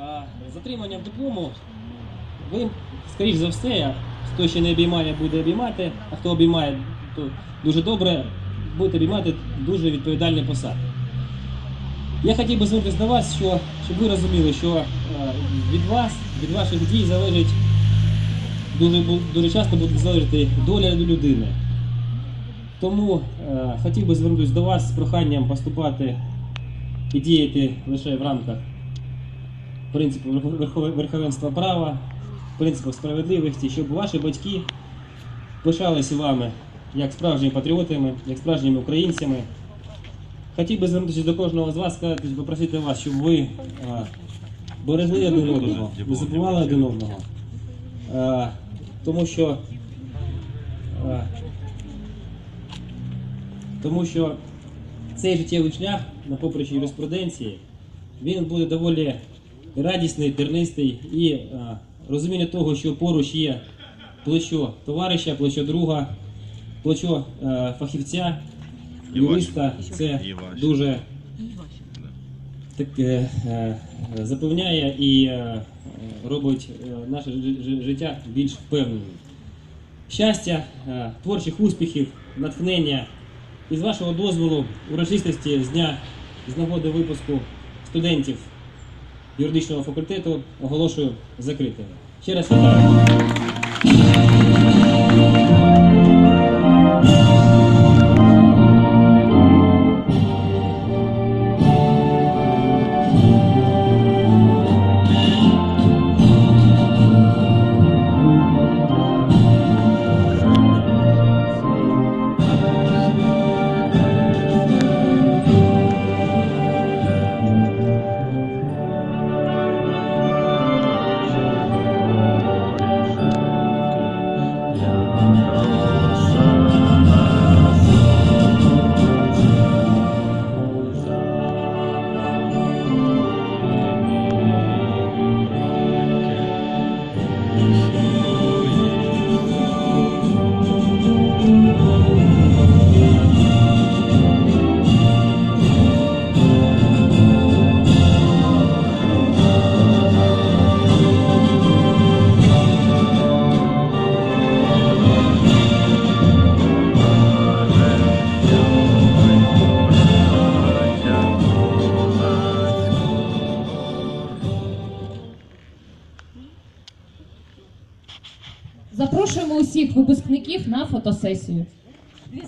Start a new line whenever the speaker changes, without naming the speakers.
А затримання диплому ви, скоріш за все, хто ще не обіймає, буде обіймати, а хто обіймає, то дуже добре, будете обіймати дуже відповідальні посади. Я хотів би звернутися до вас, що, щоб ви розуміли, що е, від вас, від ваших дій залежить дуже, дуже часто буде залежати доля людини. Тому е, хотів би звернутися до вас з проханням поступати і діяти лише в рамках принципу верхов- верхов- верховенства права, принципу справедливості, щоб ваші батьки пишалися вами як справжніми патріотами, як справжніми українцями. Хотів би звернутися до кожного з вас, сказати, попросити вас, щоб ви а, берегли один одного, не забували один одного. А, тому що а, тому що цей життєвий шлях на попричі юриспруденції він буде доволі радісний, тернистий і а, розуміння того, що поруч є плечо товариша, плечо друга, плечо е, фахівця, юриста. Це дуже так, е, е, запевняє і е, робить е, наше жи- жи- життя більш впевненим. Щастя, е, творчих успіхів, натхнення. І з вашого дозволу урочистості з дня з нагоди випуску студентів юридичного факультету оголошую закритими. Ще раз вітаю.
Запрошуємо усіх випускників на фотосесію.